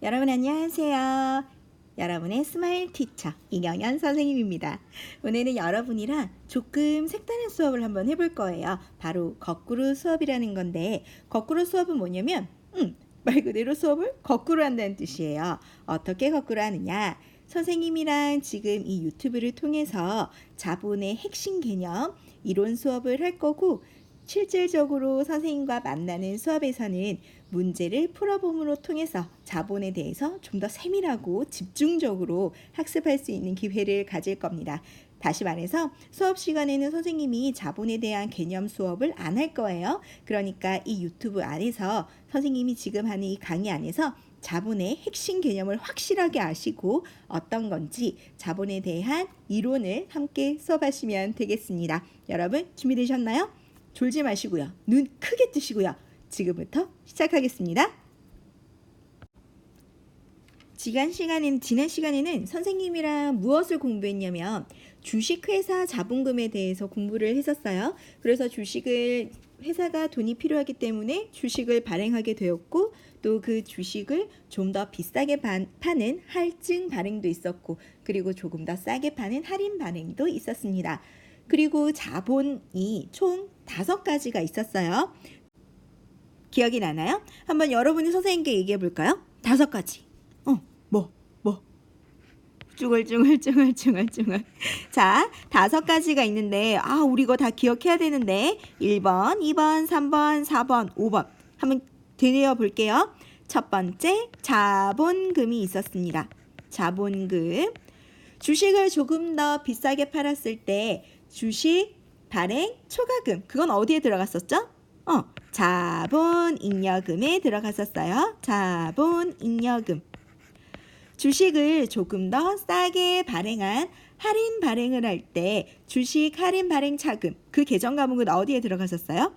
여러분 안녕하세요. 여러분의 스마일 티처 이경연 선생님입니다. 오늘은 여러분이랑 조금 색다른 수업을 한번 해볼 거예요. 바로 거꾸로 수업이라는 건데 거꾸로 수업은 뭐냐면 음, 말 그대로 수업을 거꾸로 한다는 뜻이에요. 어떻게 거꾸로 하느냐? 선생님이랑 지금 이 유튜브를 통해서 자본의 핵심 개념 이론 수업을 할 거고 실질적으로 선생님과 만나는 수업에서는 문제를 풀어봄으로 통해서 자본에 대해서 좀 더 세밀하고 집중적으로 학습할 수 있는 기회를 가질 겁니다. 다시 말해서 수업 시간에는 선생님이 자본에 대한 개념 수업을 안 할 거예요. 그러니까 이 유튜브 안에서 선생님이 지금 하는 이 강의 안에서 자본의 핵심 개념을 확실하게 아시고 어떤 건지 자본에 대한 이론을 함께 수업하시면 되겠습니다. 여러분 준비되셨나요? 졸지 마시고요. 눈 크게 뜨시고요. 지금부터 시작하겠습니다. 지난 시간엔 지난 시간에는 선생님이랑 무엇을 공부했냐면 주식회사 자본금에 대해서 공부를 했었어요. 그래서 주식을 회사가 돈이 필요하기 때문에 주식을 발행하게 되었고 또 그 주식을 좀 더 비싸게 반- 파는 할증 발행도 있었고 그리고 조금 더 싸게 파는 할인 발행도 있었습니다. 그리고 자본이 총 다섯 가지가 있었어요. 기억이 나나요? 한번 여러분이 선생님께 얘기해 볼까요? 다섯 가지. 어, 뭐, 뭐. 쭈글쭈글쭈글쭈글쭈글. 자, 다섯 가지가 있는데, 아, 우리 이거 다 기억해야 되는데, 1번, 2번, 3번, 4번, 5번. 한번 되뇌어 볼게요. 첫 번째, 자본금이 있었습니다. 자본금. 주식을 조금 더 비싸게 팔았을 때, 주식 발행 초과금. 그건 어디에 들어갔었죠? 어, 자본 잉여금에 들어갔었어요. 자본 잉여금. 주식을 조금 더 싸게 발행한 할인 발행을 할 때 주식 할인 발행 차금 그 계정 과목은 어디에 들어갔었어요?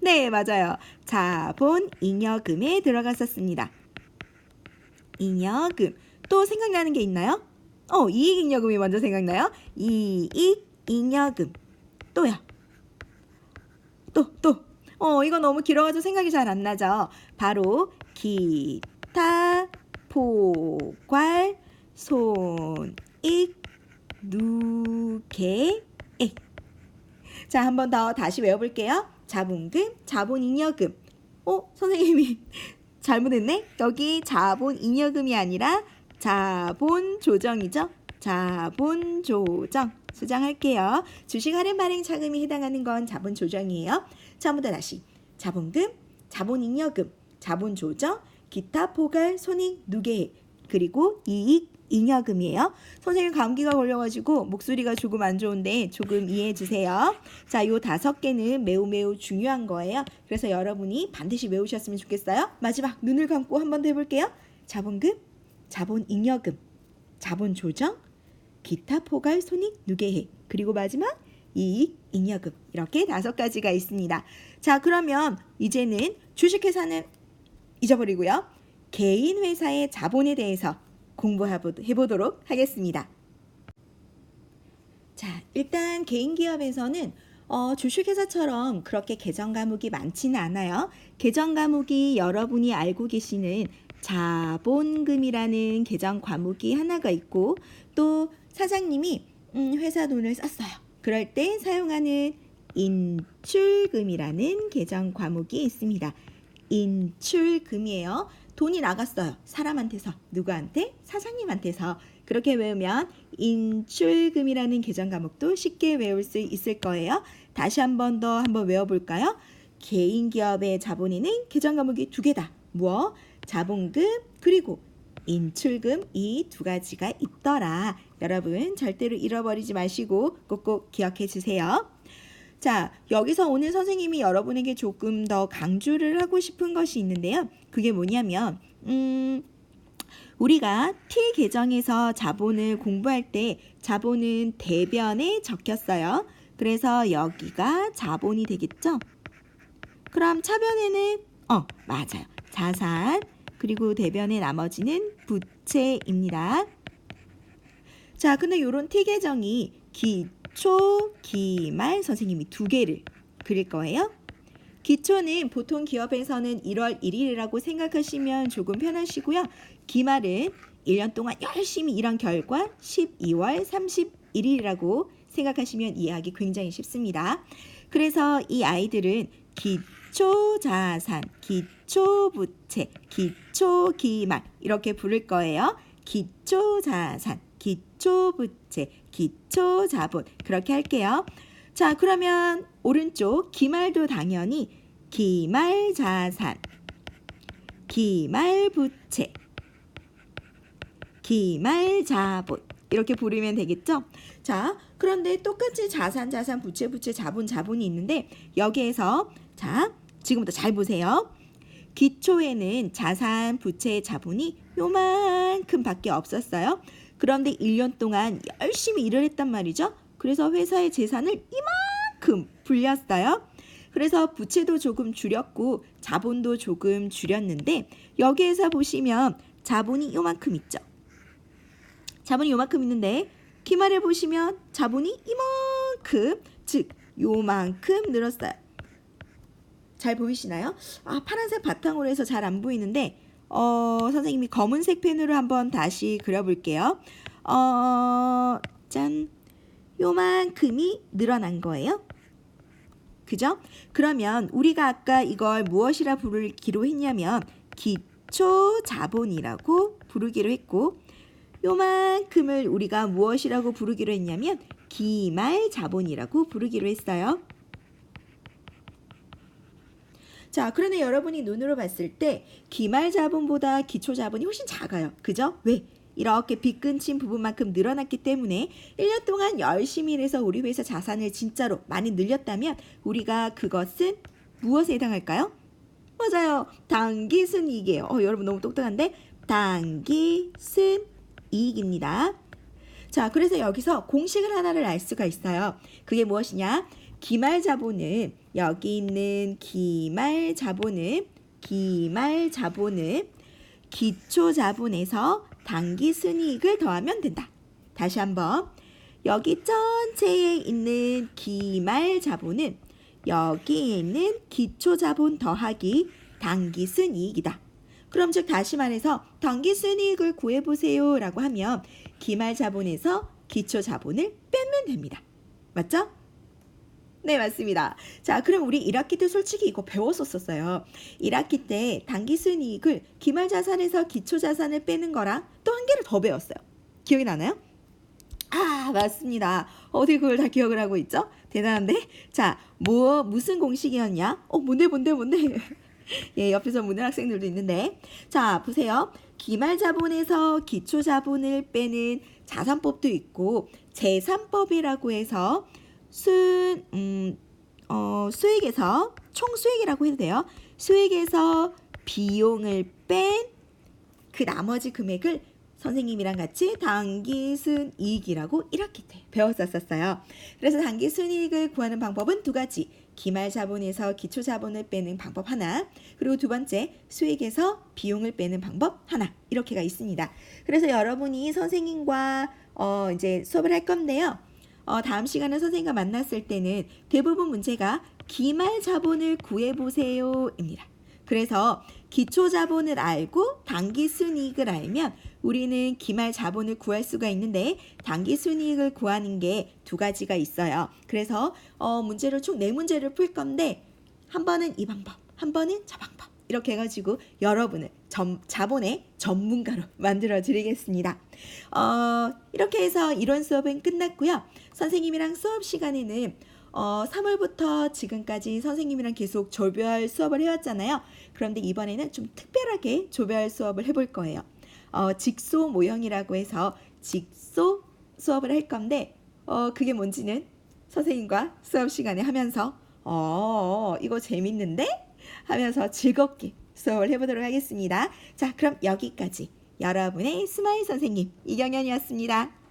네, 맞아요. 자본 잉여금에 들어갔었습니다. 잉여금. 또 생각나는 게 있나요? 어, 이익 잉여금이 먼저 생각나요? 이익 잉여금. 또요. 또, 또. 어, 이거 너무 길어가지고 생각이 잘 안 나죠? 바로 기타, 포괄, 손익, 누계 액. 자, 한 번 더 다시 외워볼게요. 자본금, 자본잉여금. 어, 선생님이 잘못했네? 여기 자본잉여금이 아니라 자본조정이죠? 자본 조정. 수정할게요. 주식 할인 발행 차금이 해당하는 건 자본 조정이에요. 처음부터 다시 자본금, 자본잉여금, 자본조정, 기타 포괄, 손익, 누계액 그리고 이익 잉여금이에요. 선생님 감기가 걸려가지고 목소리가 조금 안 좋은데 조금 이해해 주세요. 자, 요 다섯 개는 매우 매우 중요한 거예요. 그래서 여러분이 반드시 외우셨으면 좋겠어요. 마지막 눈을 감고 한 번 더 해볼게요. 자본금, 자본잉여금, 자본조정, 기타 포괄 손익 누계액 그리고 마지막 이익 잉여금 이렇게 다섯 가지가 있습니다. 자 그러면 이제는 주식회사는 잊어버리고요. 개인 회사의 자본에 대해서 공부해보도록 하겠습니다. 자 일단 개인 기업에서는 어, 주식회사처럼 그렇게 계정 과목이 많지는 않아요. 계정 과목이 여러분이 알고 계시는 자본금이라는 계정 과목이 하나가 있고 또 사장님이 음, 회사 돈을 썼어요. 그럴 때 사용하는 인출금이라는 계정 과목이 있습니다. 인출금이에요. 돈이 나갔어요. 사람한테서 누구한테? 사장님한테서 그렇게 외우면 인출금이라는 계정 과목도 쉽게 외울 수 있을 거예요. 다시 한 번 더 한번 외워볼까요? 개인 기업의 자본에는 계정 과목이 두 개다. 뭐? 자본금 그리고 인출금 이 두 가지가 있더라. 여러분 절대로 잃어버리지 마시고 꼭꼭 기억해 주세요. 자, 여기서 오늘 선생님이 여러분에게 조금 더 강조를 하고 싶은 것이 있는데요. 그게 뭐냐면, 음, 우리가 T 계정에서 자본을 공부할 때 자본은 대변에 적혔어요. 그래서 여기가 자본이 되겠죠? 그럼 차변에는, 어, 맞아요. 자산, 그리고 대변의 나머지는 부채입니다. 자, 근데 요런 T 계정이 기초, 기말 선생님이 두 개를 그릴 거예요. 기초는 보통 기업에서는 1월 1일이라고 생각하시면 조금 편하시고요. 기말은 1년 동안 열심히 일한 결과 12월 31일이라고 생각하시면 이해하기 굉장히 쉽습니다. 그래서 이 아이들은 기초 자산, 기초부채, 기초기말 이렇게 부를 거예요. 기초자산, 기초부채, 기초자본 그렇게 할게요. 자, 그러면 오른쪽 기말도 당연히 기말자산, 기말부채, 기말자본 이렇게 부르면 되겠죠? 자, 그런데 똑같이 자산, 자산, 부채, 부채, 자본, 자본이 있는데 여기에서 자, 지금부터 잘 보세요. 기초에는 자산, 부채, 자본이 요만큼밖에 없었어요. 그런데 1년 동안 열심히 일을 했단 말이죠. 그래서 회사의 재산을 이만큼 불렸어요. 그래서 부채도 조금 줄였고 자본도 조금 줄였는데 여기에서 보시면 자본이 요만큼 있죠. 자본이 요만큼 있는데 기말에 보시면 자본이 이만큼 즉 요만큼 늘었어요. 잘 보이시나요? 아 파란색 바탕으로 해서 잘 안 보이는데 어 선생님이 검은색 펜으로 한번 다시 그려볼게요. 어 짠 요만큼이 늘어난 거예요. 그죠? 그러면 우리가 아까 이걸 무엇이라 부르기로 했냐면 기초 자본이라고 부르기로 했고 요만큼을 우리가 무엇이라고 부르기로 했냐면 기말 자본이라고 부르기로 했어요. 자, 그런데 여러분이 눈으로 봤을 때 기말 자본보다 기초 자본이 훨씬 작아요. 그죠? 왜? 이렇게 빗근친 부분만큼 늘어났기 때문에 1년 동안 열심히 일해서 우리 회사 자산을 진짜로 많이 늘렸다면 우리가 그것은 무엇에 해당할까요? 맞아요. 당기순이익이에요. 어, 여러분 너무 똑똑한데 당기순이익입니다. 자, 그래서 여기서 공식을 하나를 알 수가 있어요. 그게 무엇이냐? 기말 자본은 여기 있는 기말 자본은 기말 자본은 기초 자본에서 단기 순이익을 더하면 된다. 다시 한번 여기 전체에 있는 기말 자본은 여기에 있는 기초 자본 더하기 단기 순이익이다. 그럼 즉 다시 말해서 단기 순이익을 구해 보세요 라고 하면 기말 자본에서 기초 자본을 빼면 됩니다. 맞죠? 네, 맞습니다. 자, 그럼 우리 1학기 때 솔직히 이거 배웠었어요. 1학기 때 단기 순 이익을 기말 자산에서 기초 자산을 빼는 거랑 또 한 개를 더 배웠어요. 기억이 나나요? 아, 맞습니다. 어떻게 그걸 다 기억을 하고 있죠? 대단한데? 자, 뭐, 무슨 공식이었냐? 어, 뭔데, 뭔데, 뭔데? 예, 옆에서 묻는 학생들도 있는데. 자, 보세요. 기말 자본에서 기초 자본을 빼는 자산법도 있고, 재산법이라고 해서 순, 음, 어, 수익에서 총 수익이라고 해도 돼요. 수익에서 비용을 뺀 그 나머지 금액을 선생님이랑 같이 단기순 이익이라고 1학기 때 배웠었어요. 그래서 단기순 이익을 구하는 방법은 두 가지. 기말 자본에서 기초 자본을 빼는 방법 하나, 그리고 두 번째 수익에서 비용을 빼는 방법 하나 이렇게가 있습니다. 그래서 여러분이 선생님과 어, 이제 수업을 할 건데요. 어, 다음 시간에 선생님과 만났을 때는 대부분 문제가 기말 자본을 구해보세요 입니다. 그래서 기초 자본을 알고 단기 순이익을 알면 우리는 기말 자본을 구할 수가 있는데 단기 순이익을 구하는 게 두 가지가 있어요. 그래서 어, 문제를 총 네 문제를 풀 건데 한 번은 이 방법, 한 번은 저 방법 이렇게 해가지고 여러분을 점, 자본의 전문가로 만들어 드리겠습니다. 어, 이렇게 해서 이론 수업은 끝났고요. 선생님이랑 수업 시간에는 어, 3월부터 지금까지 선생님이랑 계속 조별 수업을 해왔잖아요. 그런데 이번에는 좀 특별하게 조별 수업을 해볼 거예요. 어, 직소 모형이라고 해서 직소 수업을 할 건데, 어, 그게 뭔지는 선생님과 수업 시간에 하면서, 어, 이거 재밌는데? 하면서 즐겁게 수업을 해보도록 하겠습니다. 자, 그럼 여기까지 여러분의 스마일 선생님 이경연이었습니다.